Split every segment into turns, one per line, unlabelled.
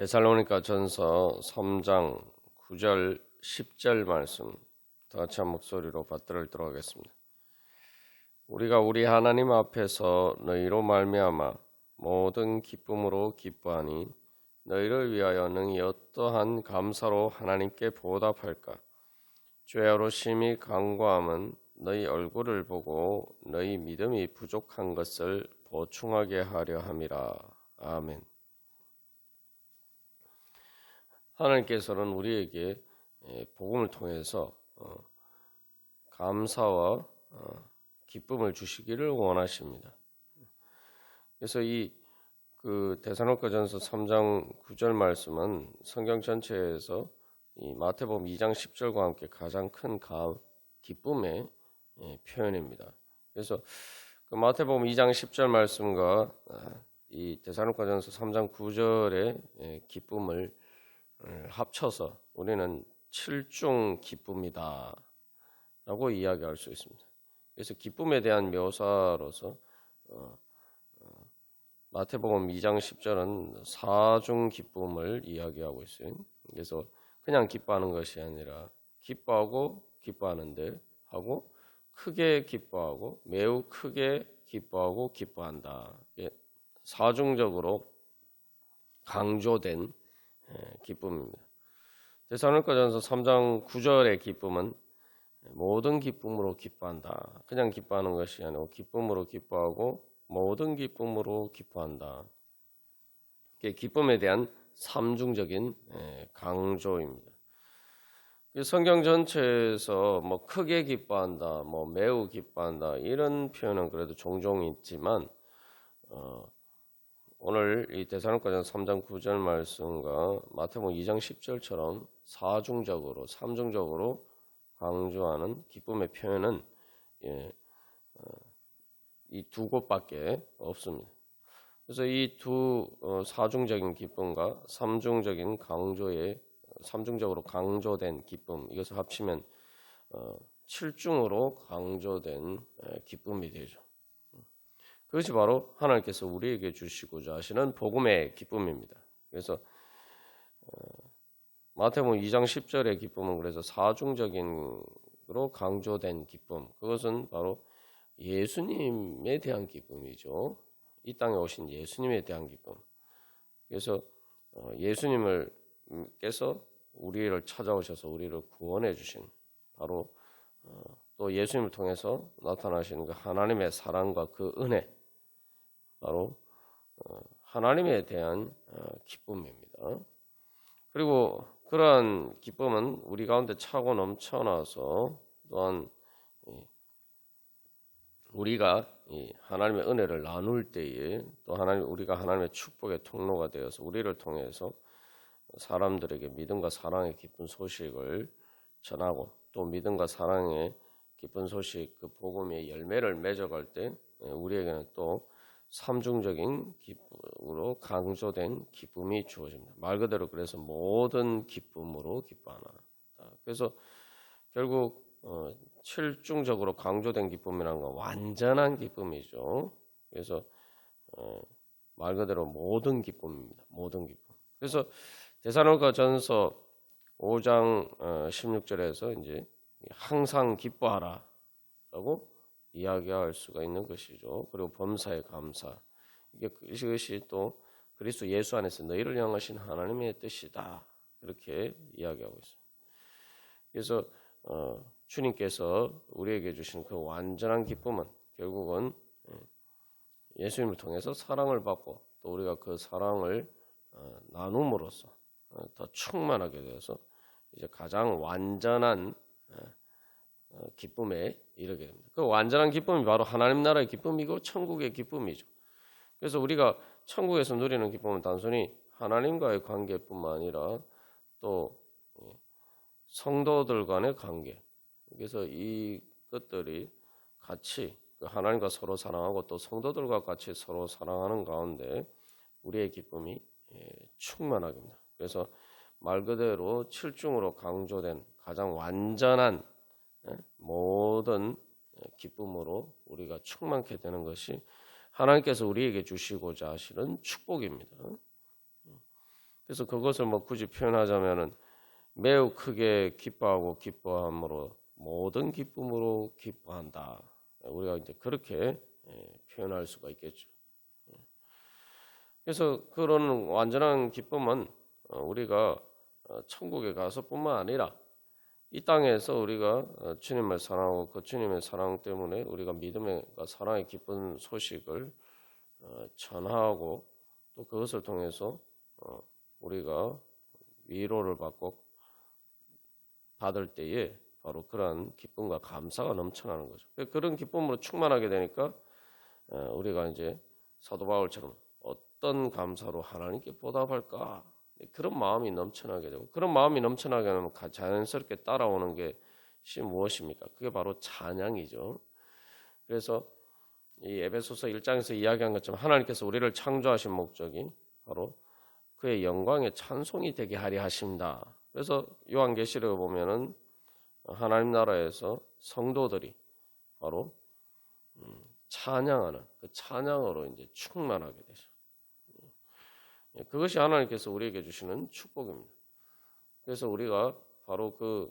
데살로니가 전서 3장 9절 10절 말씀 다 같이 한 목소리로 받들어 읽도록 하겠습니다. 우리가 우리 하나님 앞에서 너희로 말미암아 모든 기쁨으로 기뻐하니 너희를 위하여 능히 어떠한 감사로 하나님께 보답할까 죄어로 심히 간구함은 너희 얼굴을 보고 너희 믿음이 부족한 것을 보충하게 하려 함이라 아멘. 하나님께서는 우리에게 예, 복음을 통해서 어, 감사와 어, 기쁨을 주시기를 원하십니다. 그래서 이 그 대사로가전서 3장 9절 말씀은 성경 전체에서 이 마태복음 2장 10절과 함께 가장 큰 가, 기쁨의 예, 표현입니다. 그래서 그 마태복음 2장 10절 말씀과 아, 이 대사로가전서 3장 9절의 예, 기쁨을 합쳐서 우리는 칠중 기쁨이다 라고 이야기할 수 있습니다. 그래서 기쁨에 대한 묘사로서 어, 어, 마태복음 2장 10절은 사중 기쁨을 이야기하고 있어요. 그래서 그냥 기뻐하는 것이 아니라 기뻐하고 기뻐하는데 하고 크게 기뻐하고 매우 크게 기뻐하고 기뻐한다. 사중적으로 강조된 예, 기쁨입니다. 데살로니가전서 3장 9절의 기쁨은 모든 기쁨으로 기뻐한다. 그냥 기뻐하는 것이 아니고 기쁨으로 기뻐하고 모든 기쁨으로 기뻐한다. 기쁨에 대한 삼중적인 예, 강조입니다. 성경 전체에서 뭐 크게 기뻐한다, 뭐 매우 기뻐한다 이런 표현은 그래도 종종 있지만 어, 오늘 이 대사로가전 3장 9절 말씀과 마태복음 2장 10절처럼 사중적으로 삼중적으로 강조하는 기쁨의 표현은 예, 어, 이두 곳밖에 없습니다. 그래서 이두 어, 사중적인 기쁨과 삼중적인 강조의 삼중적으로 강조된 기쁨 이것을 합치면 어, 칠중으로 강조된 기쁨이 되죠. 그것이 바로 하나님께서 우리에게 주시고자 하시는 복음의 기쁨입니다. 그래서 어, 마태복음 2장 10절의 기쁨은 그래서 사중적인으로 강조된 기쁨. 그것은 바로 예수님에 대한 기쁨이죠. 이 땅에 오신 예수님에 대한 기쁨. 그래서 어, 예수님을 께서 우리를 찾아오셔서 우리를 구원해 주신 바로 어, 또 예수님을 통해서 나타나시는 그 하나님의 사랑과 그 은혜 바로 어, 하나님에 대한 어, 기쁨입니다. 그리고 그러한 기쁨은 우리 가운데 차고 넘쳐나서 또한 우리가 하나님의 은혜를 나눌 때에 또 하나님 우리가 하나님의 축복의 통로가 되어서 우리를 통해서 사람들에게 믿음과 사랑의 기쁜 소식을 전하고 또 믿음과 사랑의 기쁜 소식 그 복음의 열매를 맺어갈 때 우리에게는 또 삼중적인 기쁨으로 강조된 기쁨이 주어집니다. 말 그대로 그래서 모든 기쁨으로 기뻐하나. 그래서 결국 어, 칠중적으로 강조된 기쁨이라는 건 완전한 기쁨이죠. 그래서 어, 말 그대로 모든 기쁨입니다. 모든 기쁨. 그래서 대사로가 전서 5장 어, 16절에서 이제 항상 기뻐하라라고 이야기할 수가 있는 것이죠. 그리고 범사의 감사. 이게 이것이 또 그리스도 예수 안에서 너희를 향하신 하나님의 뜻이다. 이렇게 이야기하고 있습니다. 그래서 어, 주님께서 우리에게 주신 그 완전한 기쁨은 결국은 예, 예수님을 통해서 사랑을 받고 또 우리가 그 사랑을 어, 나눔으로써 어, 더 충만하게 되어서 이제 가장 완전한 예, 어, 기쁨에 이르게 됩니다. 그 완전한 기쁨이 바로 하나님 나라의 기쁨이고 천국의 기쁨이죠. 그래서 우리가 천국에서 누리는 기쁨은 단순히 하나님과의 관계뿐만 아니라 또 예, 성도들 간의 관계. 그래서 이것들이 같이 그 하나님과 서로 사랑하고 또 성도들과 같이 서로 사랑하는 가운데 우리의 기쁨이 예, 충만하게 됩니다. 그래서 말 그대로 칠중으로 강조된 가장 완전한 예? 모든 기쁨으로 우리가 충만케 되는 것이 하나님께서 우리에게 주시고자 하시는 축복입니다. 그래서 그것을 뭐 굳이 표현하자면은 매우 크게 기뻐하고 기뻐함으로 모든 기쁨으로 기뻐한다. 우리가 이제 그렇게 예, 표현할 수가 있겠죠. 그래서 그런 완전한 기쁨은 어, 우리가 어, 천국에 가서뿐만 아니라 이 땅에서 우리가 어, 주님을 사랑하고 그 주님의 사랑 때문에 우리가 믿음의 사랑의 기쁜 소식을 전하고 또 그것을 통해서 우리가 위로를 받고 받을 때에 바로 그러한 기쁨과 감사가 넘쳐나는 거죠. 그런 기쁨으로 충만하게 되니까 우리가 이제 사도 바울처럼 어떤 감사로 하나님께 보답할까 그런 마음이 넘쳐나게 되고 그런 마음이 넘쳐나게 되면 자연스럽게 따라오는 것이 무엇입니까? 그게 바로 찬양이죠. 그래서 이 에베소서 1장에서 이야기한 것처럼 하나님께서 우리를 창조하신 목적이 바로 그의 영광의 찬송이 되게 하려 하십니다. 그래서 요한계시록에 보면은 하나님 나라에서 성도들이 바로 음, 찬양하는 그 찬양으로 이제 충만하게 되죠. 예, 그것이 하나님께서 우리에게 주시는 축복입니다. 그래서 우리가 바로 그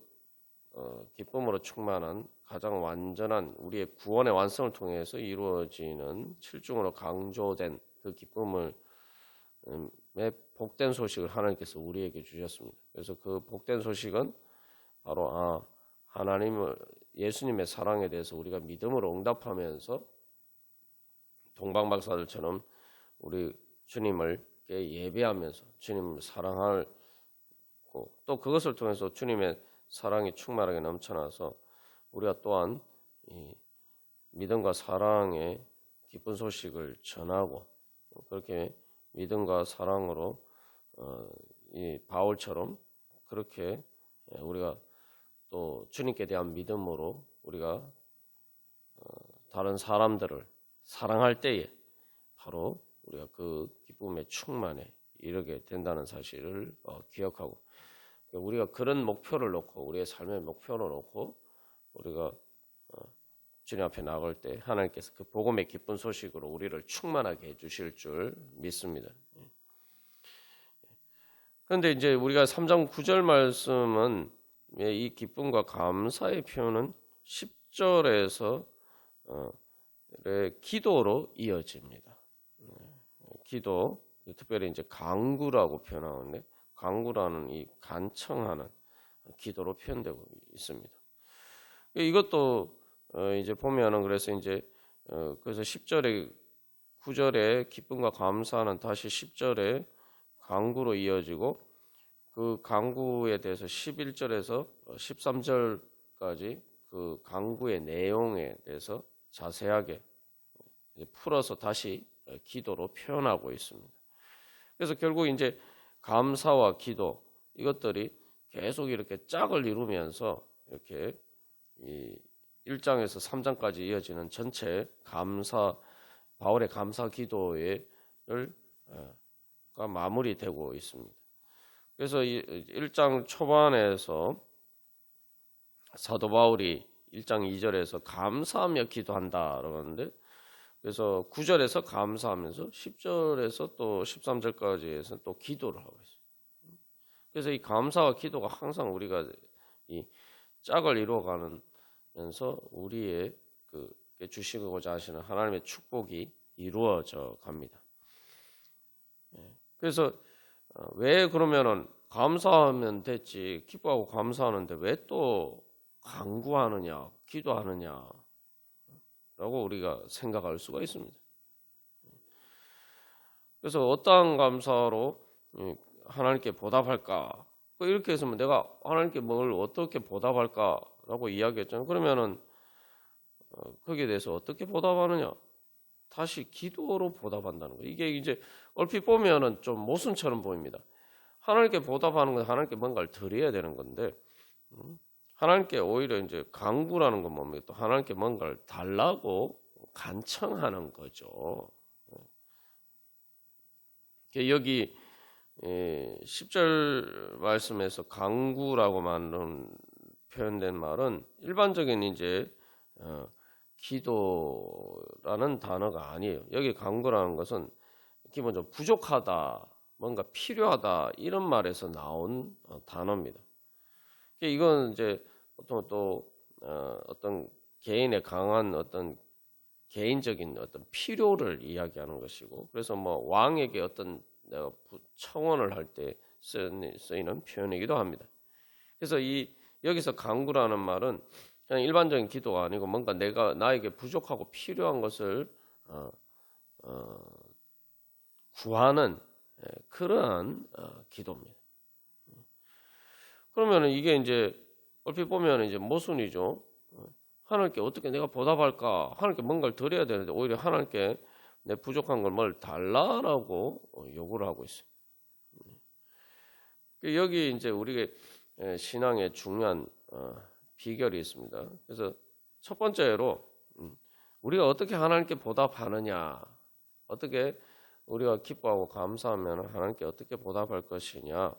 어, 기쁨으로 충만한 가장 완전한 우리의 구원의 완성을 통해서 이루어지는 칠중으로 강조된 그 기쁨을 음, 복된 소식을 하나님께서 우리에게 주셨습니다. 그래서 그 복된 소식은 바로 아 하나님을 예수님의 사랑에 대해서 우리가 믿음으로 응답하면서 동방 박사들처럼 우리 주님을 예배하면서 주님을 사랑하고 또 그것을 통해서 주님의 사랑이 충만하게 넘쳐나서 우리가 또한 믿음과 사랑의 기쁜 소식을 전하고 그렇게 믿음과 사랑으로 어, 이 바울처럼 그렇게 우리가 또 주님께 대한 믿음으로 우리가 어, 다른 사람들을 사랑할 때에 바로 우리가 그 기쁨의 충만에 이르게 된다는 사실을 어, 기억하고 그러니까 우리가 그런 목표를 놓고 우리의 삶의 목표를 놓고 우리가 어, 주님 앞에 나갈 때 하나님께서 그 복음의 기쁜 소식으로 우리를 충만하게 해주실 줄 믿습니다. 그런데 이제 우리가 3장 9절 말씀은 이 기쁨과 감사의 표현은 10절에서 어, 기도로 이어집니다. 기도, 특별히 이제 강구라고 표현하는데 강구라는 이 간청하는 기도로 표현되고 있습니다. 이것도 어, 이제 보면은 그래서 이제 어, 그래서 10절에 9절에 기쁨과 감사는 다시 10절에 강구로 이어지고 그 강구에 대해서 11절에서 13절까지 그 강구의 내용에 대해서 자세하게 풀어서 다시 기도로 표현하고 있습니다. 그래서 결국 이제 감사와 기도 이것들이 계속 이렇게 짝을 이루면서 이렇게 이 1장에서 3장까지 이어지는 전체 감사 바울의 감사 기도를 가 마무리되고 있습니다. 그래서 이 1장 초반에서 사도 바울이 1장 2절에서 감사하며 기도한다 그러는데 그래서 9절에서 감사하면서 10절에서 또 13절까지에서 또 기도를 하고 있어요. 그래서 이 감사와 기도가 항상 우리가 이 짝을 이루어가면서 우리의 그 주시고자 하시는 하나님의 축복이 이루어져 갑니다. 예. 그래서 어, 왜 그러면은 감사하면 됐지 기뻐하고 감사하는데 왜 또 강구하느냐 기도하느냐 라고 우리가 생각할 수가 있습니다. 그래서 어떠한 감사로 하나님께 보답할까? 그 이렇게 했으면 내가 하나님께 뭘 어떻게 보답할까라고 이야기했잖아요. 그러면은 어, 거기에 대해서 어떻게 보답하느냐? 다시 기도로 보답한다는 거예요. 이게 이제 얼핏 보면은 좀 모순처럼 보입니다. 하나님께 보답하는 건 하나님께 뭔가를 드려야 되는 건데 음? 하나님께 오히려 이제 강구라는 건 뭡니까? 또 하나님께 뭔가를 달라고 간청하는 거죠. 여기 10절 말씀에서 강구라고 말은 표현된 말은 일반적인 이제 어, 기도라는 단어가 아니에요. 여기 강구라는 것은 기본적으로 부족하다 뭔가 필요하다 이런 말에서 나온 어, 단어입니다. 이건 이제 보통 또 어, 어떤 개인의 강한 어떤 개인적인 어떤 필요를 이야기하는 것이고 그래서 뭐 왕에게 어떤 내가 부- 청원을 할 때 쓰이는 표현이기도 합니다. 그래서 이 여기서 강구라는 말은 그냥 일반적인 기도가 아니고 뭔가 내가 나에게 부족하고 필요한 것을 어, 어, 구하는 예, 그러한 어, 기도입니다. 그러면 이게 이제 얼핏 보면 이제 모순이죠. 하나님께 어떻게 내가 보답할까? 하나님께 뭔가를 드려야 되는데 오히려 하나님께 내 부족한 걸 뭘 달라라고 어, 요구를 하고 있어요. 그 여기 이제 우리가 예, 신앙의 중요한 어, 비결이 있습니다. 그래서 첫 번째로 음, 우리가 어떻게 하나님께 보답하느냐, 어떻게 우리가 기뻐하고 감사하면 하나님께 어떻게 보답할 것이냐,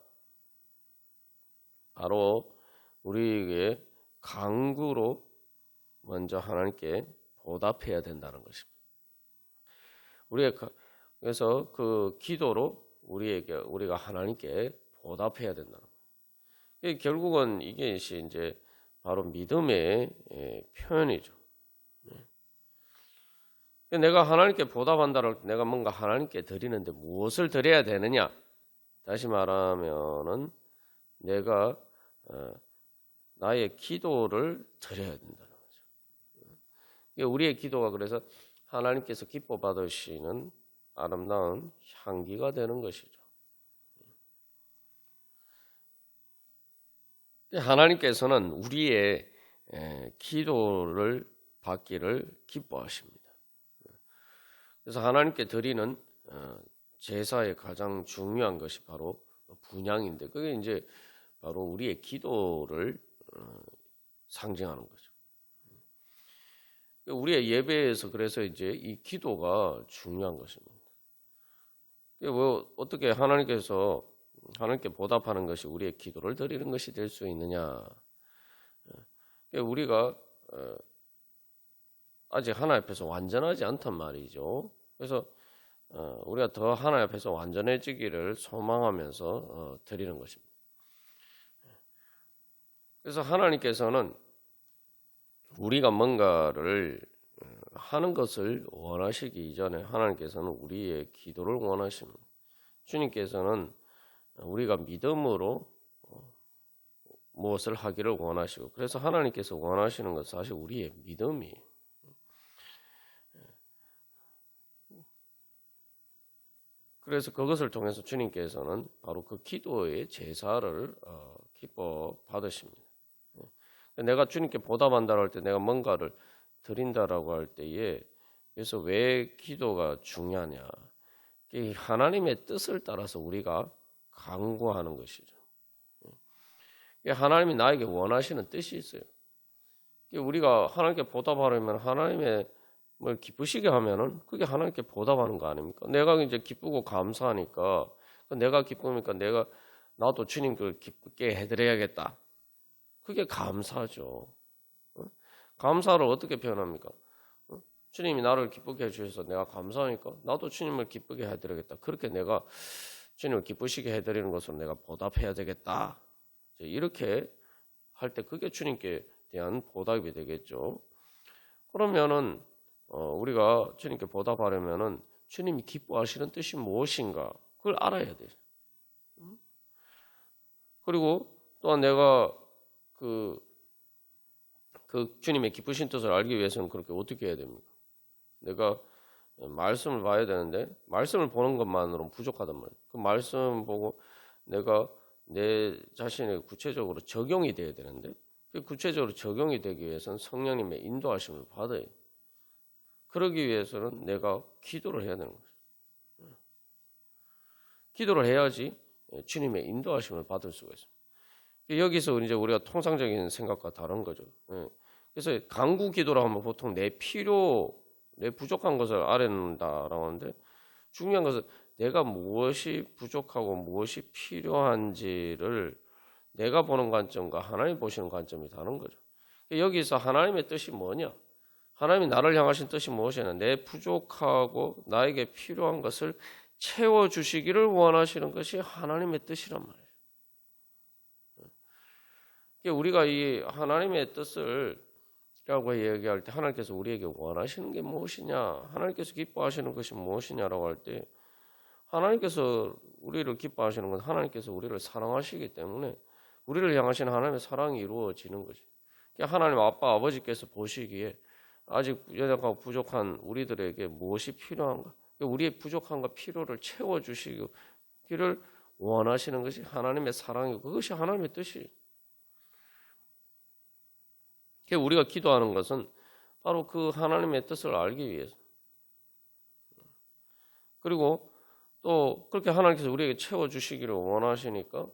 바로 우리에게 강구로 먼저 하나님께 보답해야 된다는 것입니다. 우리가 그래서 그 기도로 우리에게 우리가 하나님께 보답해야 된다는 거예요. 결국은 이게 이제 바로 믿음의 예, 표현이죠. 예. 내가 하나님께 보답한다를 내가 뭔가 하나님께 드리는데 무엇을 드려야 되느냐? 다시 말하면은 내가 어, 나의 기도를 드려야 된다는 거죠. 우리의 기도가 그래서 하나님께서 기뻐 받으시는 아름다운 향기가 되는 것이죠. 하나님께서는 우리의 기도를 받기를 기뻐하십니다. 그래서 하나님께 드리는 어, 제사의 가장 중요한 것이 바로 분양인데 그게 이제 바로 우리의 기도를 어, 상징하는 거죠. 우리의 예배에서 그래서 이제 이 기도가 중요한 것입니다. 뭐 어떻게 하나님께서 하나님께 보답하는 것이 우리의 기도를 드리는 것이 될 수 있느냐? 우리가 어, 아직 하나님 앞에서 완전하지 않단 말이죠. 그래서 어, 우리가 더 하나님 앞에서 완전해지기를 소망하면서 어, 드리는 것입니다. 그래서 하나님께서는 우리가 뭔가를 하는 것을 원하시기 이전에 하나님께서는 우리의 기도를 원하십니다. 주님께서는 우리가 믿음으로 무엇을 하기를 원하시고 그래서 하나님께서 원하시는 것은 사실 우리의 믿음이에요. 그래서 그것을 통해서 주님께서는 바로 그 기도의 제사를 어, 기뻐 받으십니다. 내가 주님께 보답한다고 할 때 내가 뭔가를 드린다라고 할 때에 그래서 왜 기도가 중요하냐? 하나님의 뜻을 따라서 우리가 강구하는 것이죠. 하나님이 나에게 원하시는 뜻이 있어요. 우리가 하나님께 보답하려면 하나님의 뭘 기쁘시게 하면은 그게 하나님께 보답하는 거 아닙니까? 내가 이제 기쁘고 감사하니까 내가 기쁘니까 내가 나도 주님 그 기쁘게 해드려야겠다. 그게 감사죠. 감사를 어떻게 표현합니까? 주님이 나를 기쁘게 해주셔서 내가 감사하니까 나도 주님을 기쁘게 해드리겠다. 그렇게 내가 주님을 기쁘시게 해드리는 것으로 내가 보답해야 되겠다. 이렇게 할 때 그게 주님께 대한 보답이 되겠죠. 그러면은 어, 우리가 주님께 보답하려면은 주님이 기뻐하시는 뜻이 무엇인가 그걸 알아야 돼. 그리고 또한 내가 그, 그 주님의 기쁘신 뜻을 알기 위해서는 그렇게 어떻게 해야 됩니까? 내가 말씀을 봐야 되는데 말씀을 보는 것만으로는 부족하단 말이에요. 그 말씀 보고 내가 내 자신에 구체적으로 적용이 돼야 되는데 그 구체적으로 적용이 되기 위해서는 성령님의 인도하심을 받아야 돼요. 그러기 위해서는 내가 기도를 해야 되는 거죠. 기도를 해야지 주님의 인도하심을 받을 수가 있습니다. 여기서 이제 우리가 통상적인 생각과 다른 거죠. 예. 그래서 강구 기도라 하면 보통 내 필요, 내 부족한 것을 아뢰는다라고 하는데 중요한 것은 내가 무엇이 부족하고 무엇이 필요한지를 내가 보는 관점과 하나님 보시는 관점이 다른 거죠. 여기서 하나님의 뜻이 뭐냐? 하나님이 나를 향하신 뜻이 무엇이냐? 내 부족하고 나에게 필요한 것을 채워 주시기를 원하시는 것이 하나님의 뜻이란 말이에요. 우리가 이 하나님의 뜻을 라고 얘기할 때 하나님께서 우리에게 원하시는 게 무엇이냐, 하나님께서 기뻐하시는 것이 무엇이냐라고 할 때 하나님께서 우리를 기뻐하시는 건 하나님께서 우리를 사랑하시기 때문에 우리를 향하신 하나님의 사랑이 이루어지는 거지. 그러니까 하나님 아빠 아버지께서 보시기에 아직 연약하고 부족한 우리들에게 무엇이 필요한가? 그러니까 우리의 부족함과 필요를 채워 주시기를 원하시는 것이 하나님의 사랑이고 그것이 하나님의 뜻이. 우리가 기도하는 것은 바로 그 하나님의 뜻을 알기 위해서. 그리고 또 그렇게 하나님께서 우리에게 채워 주시기를 원하시니까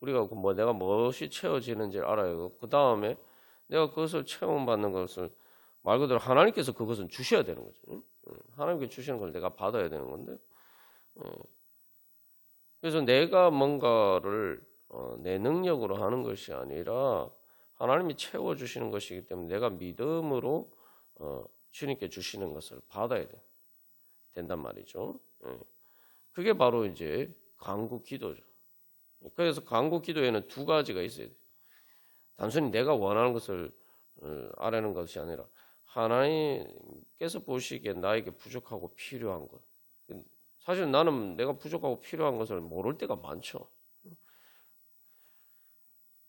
우리가 그뭐 내가 무엇이 채워지는지 알아요. 그 다음에 내가 그것을 체험받는 것을 말 그대로 하나님께서 그것은 주셔야 되는 거죠. 하나님께 주시는 걸 내가 받아야 되는 건데. 응. 그래서 내가 뭔가를 어, 내 능력으로 하는 것이 아니라 하나님이 채워 주시는 것이기 때문에 내가 믿음으로 어, 주님께 주시는 것을 받아야 돼. 된단 말이죠. 예. 그게 바로 이제 간구 기도죠. 그래서 간구 기도에는 두 가지가 있어야 돼. 단순히 내가 원하는 것을 어, 아뢰는 것이 아니라 하나님께서 보시기에 나에게 부족하고 필요한 것. 사실 나는 내가 부족하고 필요한 것을 모를 때가 많죠.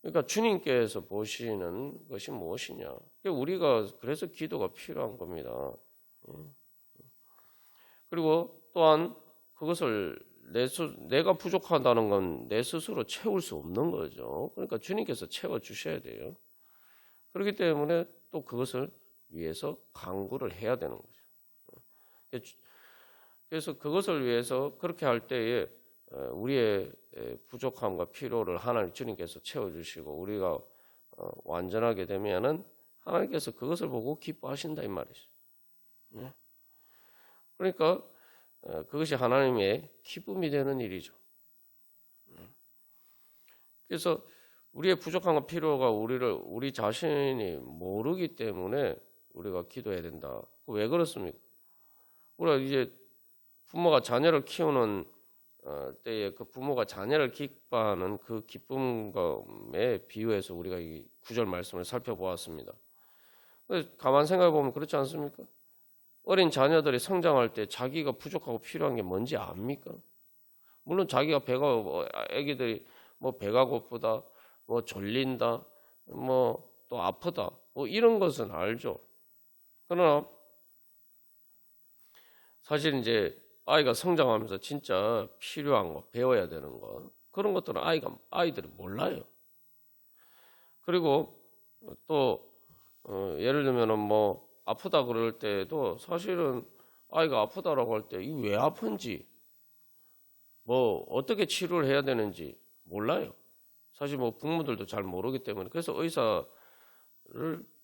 그러니까 주님께서 보시는 것이 무엇이냐. 우리가 그래서 기도가 필요한 겁니다. 그리고 또한 그것을 내 스, 내가 부족하다는 건 내 스스로 채울 수 없는 거죠. 그러니까 주님께서 채워 주셔야 돼요. 그렇기 때문에 또 그것을 위해서 강구를 해야 되는 거죠. 그래서 그것을 위해서 그렇게 할 때에 어, 우리의 부족함과 필요를 하나님 주님께서 채워주시고 우리가 어, 완전하게 되면은 하나님께서 그것을 보고 기뻐하신다 이 말이죠. 네? 그러니까 어, 그것이 하나님의 기쁨이 되는 일이죠. 네? 그래서 우리의 부족함과 필요가 우리를 우리 자신이 모르기 때문에 우리가 기도해야 된다. 왜 그렇습니까? 우리가 이제 부모가 자녀를 키우는 어, 때에 그 부모가 자녀를 기뻐하는 그 기쁨에 비유해서 우리가 이 구절 말씀을 살펴보았습니다. 가만 생각해 보면 그렇지 않습니까? 어린 자녀들이 성장할 때 자기가 부족하고 필요한 게 뭔지 압니까? 물론 자기가 배가 뭐, 아기들이 뭐 배가 고프다, 뭐 졸린다, 뭐 또 아프다, 뭐 이런 것은 알죠. 그러나 사실 이제 아이가 성장하면서 진짜 필요한 거, 배워야 되는 거 그런 것들은 아이가 아이들이 몰라요. 그리고 또 어, 예를 들면은 뭐 아프다 그럴 때도 사실은 아이가 아프다라고 할 때 이 왜 아픈지 뭐 어떻게 치료를 해야 되는지 몰라요. 사실 뭐 부모들도 잘 모르기 때문에 그래서 의사를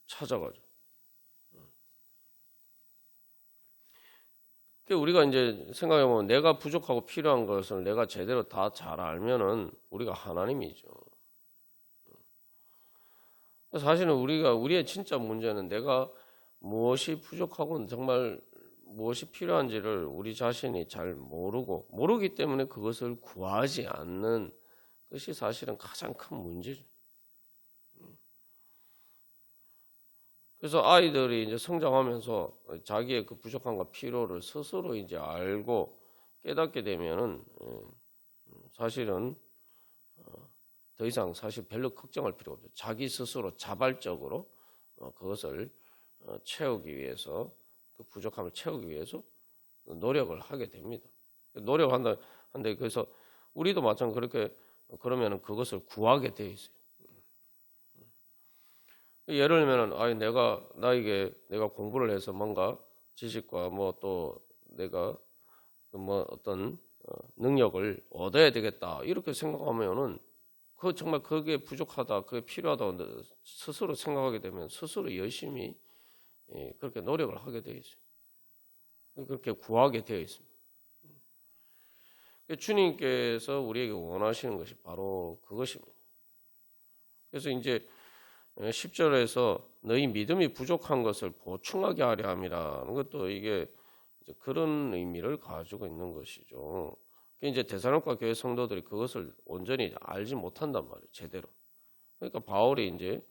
찾아가죠. 우리가 이제 생각해보면 내가 부족하고 필요한 것을 내가 제대로 다 잘 알면은 우리가 하나님이죠. 사실은 우리가 우리의 진짜 문제는 내가 무엇이 부족하고 정말 무엇이 필요한지를 우리 자신이 잘 모르고 모르기 때문에 그것을 구하지 않는 것이 사실은 가장 큰 문제죠. 그래서 아이들이 이제 성장하면서 자기의 그 부족함과 필요를 스스로 이제 알고 깨닫게 되면은 예, 사실은 어, 더 이상 사실 별로 걱정할 필요 없죠. 자기 스스로 자발적으로 어, 그것을 어, 채우기 위해서 그 부족함을 채우기 위해서 노력을 하게 됩니다. 노력한다 한데 그래서 우리도 마찬가지 그렇게 그러면은 그것을 구하게 돼 있어요. 예를 들면은 아 내가 나에게 내가 공부를 해서 뭔가 지식과 뭐 또 내가 뭐 어떤 어, 능력을 얻어야 되겠다 이렇게 생각하면은 그 정말 그게 부족하다 그게 필요하다 스스로 생각하게 되면 스스로 열심히 예, 그렇게 노력을 하게 되어 있어요. 그렇게 구하게 되어 있습니다. 주님께서 우리에게 원하시는 것이 바로 그것입니다. 그래서 이제 10절에서 너희 믿음이 부족한 것을 보충하게 하려 함이라는 것도 이게 그런 의미를 가지고 있는 것이죠. 이제 대사로과 교회 성도들이 그것을 온전히 알지 못한단 말이에요, 제대로. 그러니까 바울이 이제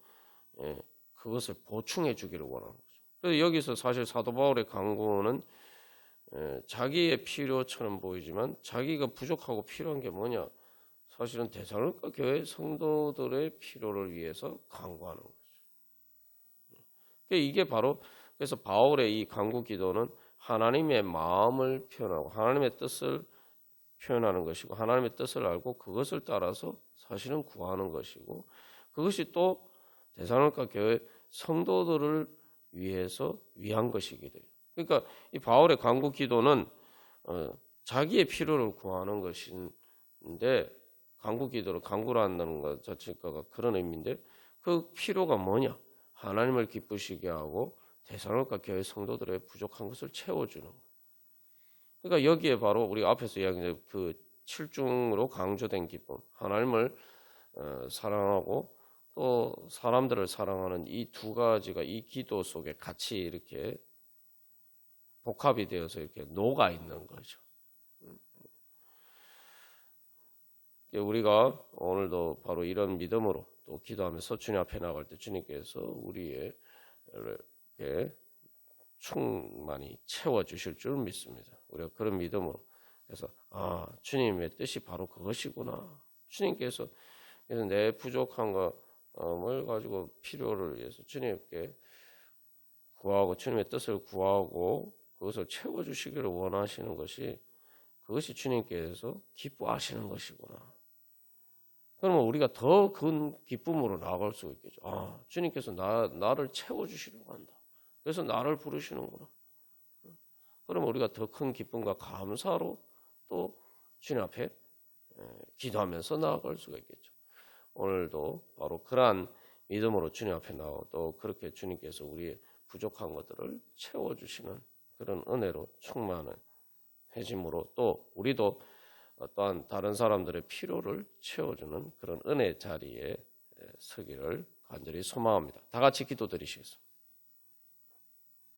예, 그것을 보충해 주기를 원하는 거죠. 그래서 여기서 사실 사도 바울의 강구는 예, 자기의 필요처럼 보이지만 자기가 부족하고 필요한 게 뭐냐? 사실은 대사로과 교회 성도들의 필요를 위해서 강구하는 거죠. 그러니까 이게 바로 그래서 바울의 이 강구 기도는 하나님의 마음을 표현하고 하나님의 뜻을 표현하는 것이고 하나님의 뜻을 알고 그것을 따라서 사실은 구하는 것이고 그것이 또 대사로니까 교회 성도들을 위해서 위한 것이게 돼요. 그러니까 이 바울의 강구 기도는 어, 자기의 필요를 구하는 것인데 강구 기도를 강구를 한다는 것 자체가 그런 의미인데 그 필요가 뭐냐? 하나님을 기쁘시게 하고 대사로니까 교회 성도들의 부족한 것을 채워주는 것. 그러니까 여기에 바로 우리 앞에서 이야기한 그 칠중으로 강조된 기쁨, 하나님을 어, 사랑하고 또 사람들을 사랑하는 이 두 가지가 이 기도 속에 같이 이렇게 복합이 되어서 이렇게 녹아 있는 거죠. 우리가 오늘도 바로 이런 믿음으로 또 기도하면서 주님 앞에 나갈 때 주님께서 우리의 이렇게 충만히 채워 주실 줄 믿습니다. 우리가 그런 믿음으로 그래서 아 주님의 뜻이 바로 그것이구나. 주님께서 그래서 내 부족한 것을 가지고 필요를 위해서 주님께 구하고 주님의 뜻을 구하고 그것을 채워 주시기를 원하시는 것이 그것이 주님께서 기뻐하시는 것이구나. 그러면 우리가 더 큰 기쁨으로 나아갈 수 있겠죠. 아, 주님께서 나, 나를 채워주시려고 한다. 그래서 나를 부르시는구나. 그러면 우리가 더 큰 기쁨과 감사로 또 주님 앞에 기도하면서 나아갈 수가 있겠죠. 오늘도 바로 그러한 믿음으로 주님 앞에 나오고 또 그렇게 주님께서 우리의 부족한 것들을 채워주시는 그런 은혜로 충만해짐으로 또 우리도 어떠한 다른 사람들의 필요를 채워주는 그런 은혜 자리에 서기를 간절히 소망합니다. 다 같이 기도드리시겠습니다.